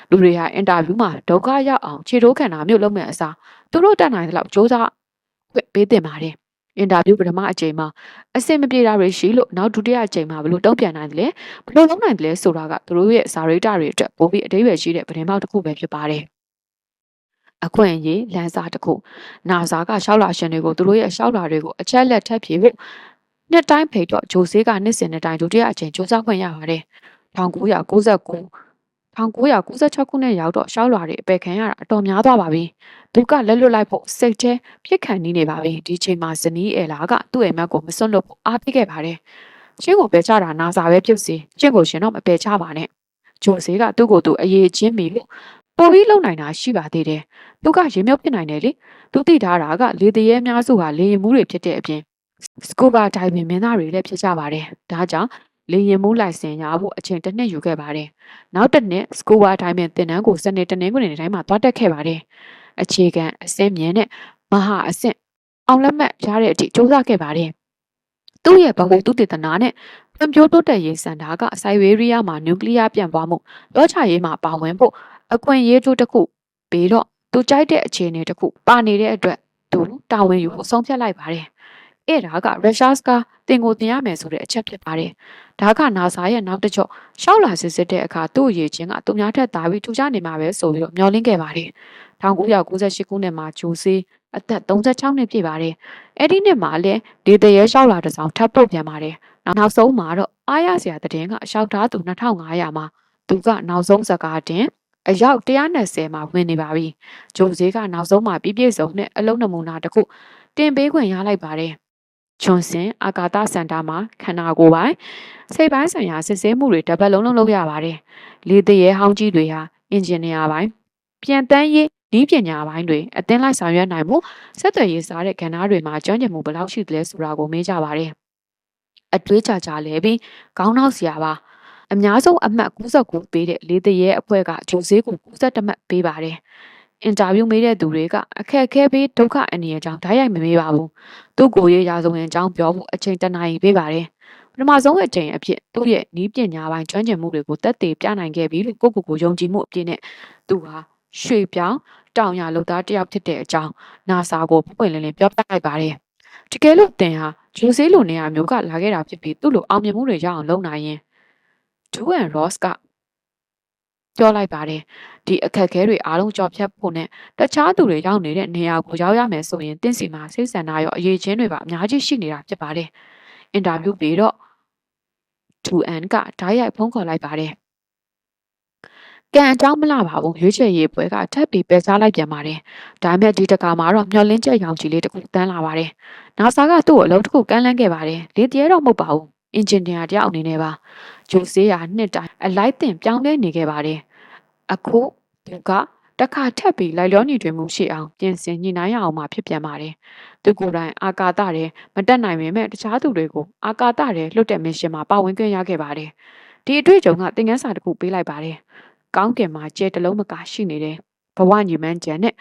လူတွေဟာအင်တာဗျူးမှာဒုက္ခရောက်အောင်ခြေထိုးခံတာမျိုးလုပ်မဲ့အစားသူတို့တတ်နိုင်တဲ့လောက်စ조사ပေးတင်ပါတယ်အင်တာဗျူးပထမအချိန်မှာအဆင်မပြေတာတွေရှိလို့နောက်ဒုတိယအချိန်မှာဘလို့တုံ့ပြန်နိုင်တယ်လဲဘလို့လုပ်နိုင်တယ်လဲဆိုတာကသူတို့ရဲ့စာရိတ္တတွေအတွက်ပိုပြီးအတိပ္ပယ်ရှိတဲ့ပထမတစ်ခုပဲဖြစ်ပါတယ် အခွင့်အရေးလမ်းစာတစ်ခုနာဇာကရှောက်လာရှင်တွေကိုသူတို့ရဲ့ရှောက်လာတွေကိုအချက်လက်ထပ်ဖြေဖို့နှစ်တိုင်းဖိတ်တော့ဂျိုဆေးကနှစ်စဉ်နှစ်တိုင်းဒုတိယအချိန်စူးစမ်းခွင့်ရပါတယ်1999 1996ခုနှစ်ရောက်တော့ရှောက်လွာတွေအပယ်ခံရတာအတော်များသွားပါပြီ။သူကလက်လွတ်လိုက်ဖို့စိတ်ထဲပြစ်ခံနေနေပါပြီ။ဒီချိန်မှာဇနီးအယ်လာကသူ့အိမ်မက်ကိုမစွန့်လို့အားပေးခဲ့ပါတယ်။ချင်းကိုပယ်ချတာနာစာပဲပြုတ်စီချင်းကိုရှင်တော့မပယ်ချပါနဲ့။ဂျိုဆေးကသူ့ကိုယ်သူအရေးချင်းမိလို့ ပိုပြီးလုံနိုင်တာရှိပါသေးတယ်။သူကရေမြောက်ဖြစ်နိုင်တယ်လေ။သူသိထားတာကလေတရေအများစုဟာလေရင်မှုတွေဖြစ်တဲ့အပြင်စကူဘာဒိုင်မင်မင်းသားတွေလည်းဖြစ်ကြပါတယ်။ဒါကြောင့်လေရင်မှုလိုင်စင်ရဖို့အချိန်တစ်နှစ်ယူခဲ့ပါတယ်။နောက်တစ်နှစ်စကူဘာဒိုင်မင်တင်နန်းကိုစနေတနင်္ဂနွေနေ့တိုင်းမှာသွားတက်ခဲ့ပါတယ်။အခြေခံအဆင့်မြင့်နဲ့မဟာအဆင့်အောင်လက်မှတ်ရတဲ့အထိစူးစမ်းခဲ့ပါတယ်။သူ့ရဲ့ဘဟုသုတေသနနဲ့ဖွံ့ဖြိုးတိုးတက်ရေးစင်တာကစိုက်ဝေးရီးယားမှာနျူကလ িয়ার ပြန့်ပွားမှုလောချရေးမှာပါဝင်ဖို့ အခွင့်အရေးတို့တစ်ခုပြီးတော့သူကြိုက်တဲ့အခြေအနေတစ်ခုပါနေတဲ့အတွက်သူတာဝန်ယူဖို့ဆုံးဖြတ်လိုက်ပါတယ်။အဲ့ဒါကရုရှားကတင်ကိုတင်ရမယ်ဆိုတဲ့အချက်ဖြစ်ပါတယ်။ဒါက NASA ရဲ့နောက်တစ်ကြော့ရှောက်လာစစ်စစ်တဲ့အခါသူ့အရေးချင်းကသူများထက်သာပြီးထူးခြားနေမှာပဲဆိုပြီးတော့မျှော်လင့်ခဲ့ပါတယ်။1998ခုနှစ်မှာဂျိုဆေးအသက်36နှစ်ပြည့်ပါတယ်။အဲ့ဒီနှစ်မှာလည်းဒေသရဲရှောက်လာတဲ့ဆောင်ထပ်ပုတ်ပြန်ပါတယ်။နောက်ဆုံးမှာတော့အားရစရာတဲ့င်းကရှောက်ထားသူ2500မှာသူကနောက်ဆုံးစကားတင် အယောက်120မှာဝင်နေပါပြီ။ဂျိုဈေးကနောက်ဆုံးမှာပြည့်ပြည့်စုံနဲ့အလုံးနမူနာတစ်ခုတင်ပေးခွင့်ရလိုက်ပါတယ်ချွန်စင်အာကာသစင်တာမှာခန္ဓာကိုယ်ပိုင်းစိတ်ပိုင်းဆိုင်ရာစစ်ဆေးမှုတွေတစ်ပတ်လုံးလုံးလုပ်ရပါတယ်။လေတရေဟောင်းကြီးတွေဟာအင်ဂျင်နီယာပိုင်းပြန်တန်းရေးဤပညာပိုင်းတွေအသင်းလိုက်ဆောင်ရွက်နိုင်မှုစက်သွယ်ရေးစားတဲ့ကဏ္ဍတွေမှာကျွမ်းကျင်မှုဘယ်လောက်ရှိသလဲဆိုတာကိုမေးကြပါတယ်။အတွေးချကြလဲပြီးခေါင်းနောက်စရာပါ အများဆုံးအမှတ်69ပေးတဲ့လေတရေအဖွဲ့ကဂျိုဆေးကို92မှတ်ပေးပါတယ်။အင်တာဗျူးမေးတဲ့သူတွေကအခက်အခဲပေးဒုက္ခအန္တရာယ်ကြောင့်ဓာတ်ရိုက်မမေးပါဘူး။သူ့ကိုယ်ရေးရာဇဝင်အကြောင်းပြောဖို့အချိန်တနာရီပေးပါတယ်။ပထမဆုံးအချိန်အဖြစ်သူ့ရဲ့နီးပညာပိုင်းကျွမ်းကျင်မှုတွေကိုတက်သေးပြနိုင်ခဲ့ပြီလို့ကိုယ့်ကိုယ်ကိုယုံကြည်မှုအပြည့်နဲ့သူဟာရွှေပြောင်းတောင်ရလုပ်သားတယောက်ဖြစ်တဲ့အကြောင်း NASA ကိုပွင့်လင်းလင်းပြောပြလိုက်ပါတယ်။တကယ်လို့တင်ဟာဂျိုဆေးလိုနေရာမျိုးကလာခဲ့တာဖြစ်ပြီးသူ့လိုအောင်မြင်မှုတွေရအောင်လုပ်နိုင်ရင် ဒူအန်ရော့စ်ကပြောလိုက်ပါတယ်ဒီအခက်အခဲတွေအားလုံးကြော်ဖြတ်ဖို့နဲ့တခြားသူတွေရောက်နေတဲ့နေရာကိုရောက်ရမယ်ဆိုရင်တင့်စီမှာစိတ်ဆန္ဒရောအရေးချင်းတွေပါအများကြီးရှိနေတာဖြစ်ပါတယ်အင်တာဗျူးပြီးတော့ 2N ကဓာတ်ရိုက်ဖုန်းခေါ်လိုက်ပါတယ်ကံအကြောင်းမလာပါဘူးရွေးချယ်ရေးပွဲကထပ်ပြီးပယ်ချလိုက်ပြန်ပါတယ်ဒါပေမဲ့ဒီတကာမှာတော့မျောလင်းချက်ရောင်ကြီးလေးတစ်ခုတန်းလာပါတယ် NASA ကသူ့ကိုအလုပ်တစ်ခုကမ်းလှမ်းခဲ့ပါတယ်လေတရေတော့မဟုတ်ပါဘူး အင်ဂျင်နီယာတယောက်အနေနဲ့ပါဂျိုဆေးယာနှစ်တိုင်းအလိုက်တင်ပြောင်းလဲနေခဲ့ပါတယ်အခုသူကတခါထပ်ပြီးလိုက်လျောညီတွင်မှုရှိအောင်ပြင်ဆင်ညှိနှိုင်းရအောင်မှဖြစ်ပြန်ပါတယ်သူကိုယ်တိုင်အာကာသထဲမတက်နိုင်ပေမဲ့တခြားသူတွေကိုအာကာသထဲလွတ်တဲ့မစ်ရှင်မှာပါဝင်ခွင့်ရခဲ့ပါတယ်ဒီအတွေ့အကြုံကသင်ခန်းစာတစ်ခုပေးလိုက်ပါတယ်ကောင်းကင်မှာကျဲတလုံးမကရှိနေတယ်ဘဝညီမန်းကြံနဲ့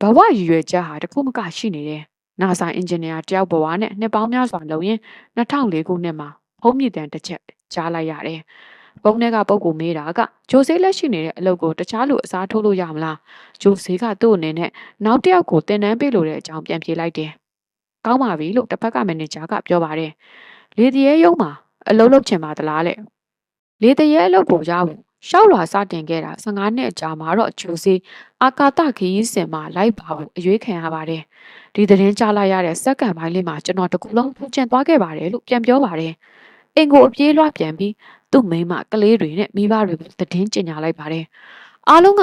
ဘဝရည်ရွယ်ချက်ဟာတစ်ခုမကရှိနေတယ် NASA အင်ဂျင်နီယာတယောက်ဘဝနဲ့နှစ်ပေါင်းများစွာလုံရင်2004ခုနှစ်မှာဖုံးမြစ်တန်တစ်ချက်ကြားလိုက်ရတယ်။ပုံထဲကပုံကိုမေးတာကဂျိုဆေးလက်ရှိနေတဲ့အလုပ်ကိုတခြားလူအစားထိုးလို့ရမလား။ဂျိုဆေးကသူ့အနေနဲ့နောက်တစ်ယောက်ကိုတင်တန်းပေးလို့တဲ့အကြောင်းပြန်ပြေးလိုက်တယ်။ကောင်းပါပြီလို့တစ်ဖက်ကမန်နေဂျာကပြောပါတယ်။လေတရေရုံးမှာအလုပ်လုပ်ချင်ပါသလားလေ။လေတရေအလုပ်ကိုရဖို့ ရှောက်လွာစတင်ခဲ့တာ15နှစ်အကြာမှာတော့ဂျိုဆေးအာကာသခရီးစဉ်မှာလိုက်ပါဖို့အရွေးခံရပါတယ်။ဒီသတင်းကြားလိုက်ရတဲ့စက္ကန့်ပိုင်းလေးမှာကျွန်တော်တကူလုံးဖူးချင်သွားခဲ့ပါတယ်လို့ပြန်ပြောပါတယ်။အင်ကိုအပြေးလွှတ်ပြန်ပြီးသူ့မိန်းမကလေးတွေနဲ့မိဘတွေကိုသတင်းကြေညာလိုက်ပါတယ်။အားလုံးက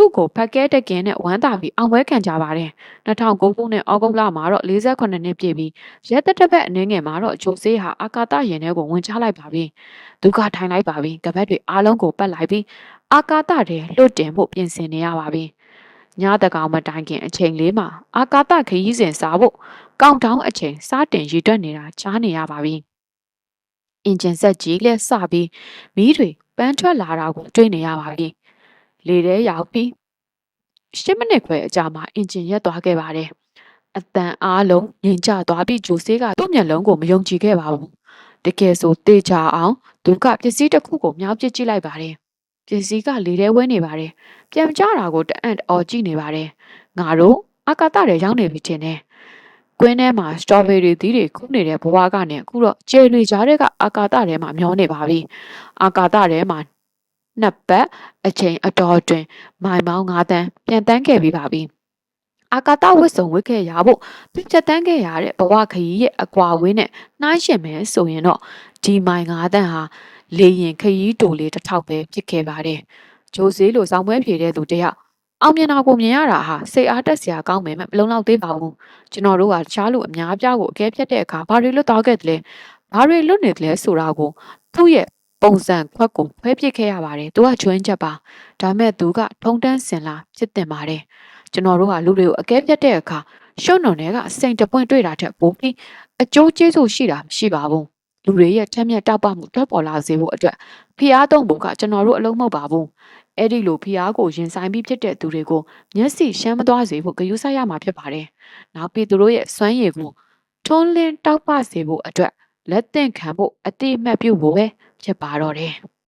သူ့ကိုဖက်ကဲတကင်းနဲ့ဝမ်းသာပြီးအောင်ပွဲခံကြပါတယ်။2009ခုနှစ်ဩဂုတ်လမှာတော့48နှစ်ပြည့်ပြီးရက်သက်တစ်ပတ်အနေငယ်မှာတော့ဂျိုဆေးဟာအာကာသယာဉ်ထဲကိုဝင်ချလိုက်ပါပြီ။သူကထိုင်လိုက်ပါပြီ။ကပတ်တွေအားလုံးကိုပတ်လိုက်ပြီးအာကာသထဲလွတ်တင်ဖို့ပြင်ဆင်နေရပါပြီ။ညတကောင်မတိုင်ခင်အချိန်လေးမှာအာကာသခရီးစဉ်စားဖို့ကောင်တောင်းအချိန်စတင်ရည်တွက်နေတာကြားနေရပါပြီ။အင်ဂျင်ဆက်ကြီးလက်စပြီးမီးတွေပန်းထွက်လာတာကိုတွေ့နေရပါပြီ။ လေထဲရောက်ပြီး10မိနစ်ခွဲအကြာမှာအင်ဂျင်ရက်သွားခဲ့ပါတယ်။အတန်အားလုံးငြိမ်ချသွားပြီးဂျိုဆေးကသူ့မျက်လုံးကိုမယုံကြည်ခဲ့ပါဘူး။တကယ်ဆိုတေချာအောင်သူကပစ္စည်းတစ်ခုကိုမြောက်ပစ်ကြည့်လိုက်ပါတယ်။ပစ္စည်းကလေထဲဝဲနေပါတယ်။ပြန်ကြတာကိုတအံ့အော်ကြည့်နေပါတယ်။ငါတို့အာကာသထဲရောက်နေပြီထင်တယ်။ကွင်းထဲမှာစတော်ဘယ်ရီသီးတွေခုနေတဲ့ဘဝကနေအခုတော့ကျယ်လွေကြားတဲ့ကအာကာသထဲမှာမျောနေပါပြီ။အာကာသထဲမှာ နှစ်ပတ်အချိန်အတော်တွင်မိုင်ပေါင်း9တန်းပြန်တန်းခဲ့ပြီးပါပြီ။အာကာသဝစ်စုံဝစ်ခဲ့ရဖို့ပြချက်တန်းခဲ့ရတဲ့ဘဝခရီးရဲ့အကွာဝေးနဲ့နှိုင်းယှဉ်မယ်ဆိုရင်တော့ဒီမိုင်9တန်းဟာလေရင်ခရီးတိုလေးတစ်ထောက်ပဲဖြစ်ခဲ့ပါတယ်။ဂျိုဆေးလိုဆောင်ပွဲဖြေတဲ့သူတယောက်အောင်မြင်တာကိုမြင်ရတာဟာစိတ်အားတက်စရာကောင်းမယ်မလုံးလောက်သေးပါဘူးကျွန်တော်တို့ကတခြားလူအများအပြားကိုအကဲဖြတ်တဲ့အခါဘာတွေလွတ်သွားခဲ့တယ်လဲဘာတွေလွတ်နေတယ်လဲဆိုတာကိုသူ့ရဲ့ ပုံစံခွက်ကိုဖွဲပစ်ခဲ့ရပါတယ်သူကကျွမ်းချက်ပါဒါမဲ့သူကထုံတန်းစင်လာဖြစ်တင်ပါတယ်ကျွန်တော်တို့ကလူတွေကိုအကဲဖြတ်တဲ့အခါရှုံ့နုံတွေကအစိမ်တပွင့်တွေ့တာထက်ပိုပြီးအကျိုးကျေးဇူးရှိတာမရှိပါဘူးလူတွေရဲ့ထက်မြက်တောက်ပမှုထွက်ပေါ်လာစေဖို့အတွက်ဖျားသုံးဖို့ကကျွန်တော်တို့အလုံးမဟုတ်ပါဘူးအဲ့ဒီလိုဖျားကိုရင်ဆိုင်ပြီးဖြစ်တဲ့သူတွေကိုမျက်စိရှမ်းမသွားစေဖို့ဂရုစိုက်ရမှာဖြစ်ပါတယ်နောက်ပြီးသူတို့ရဲ့စွမ်းရည်ကိုထွန်းလင်းတောက်ပစေဖို့အတွက်လက်သင့်ခံဖို့အတိအမှတ်ပြုဖို့ပဲ ဖြစ်ပါတော့တယ်။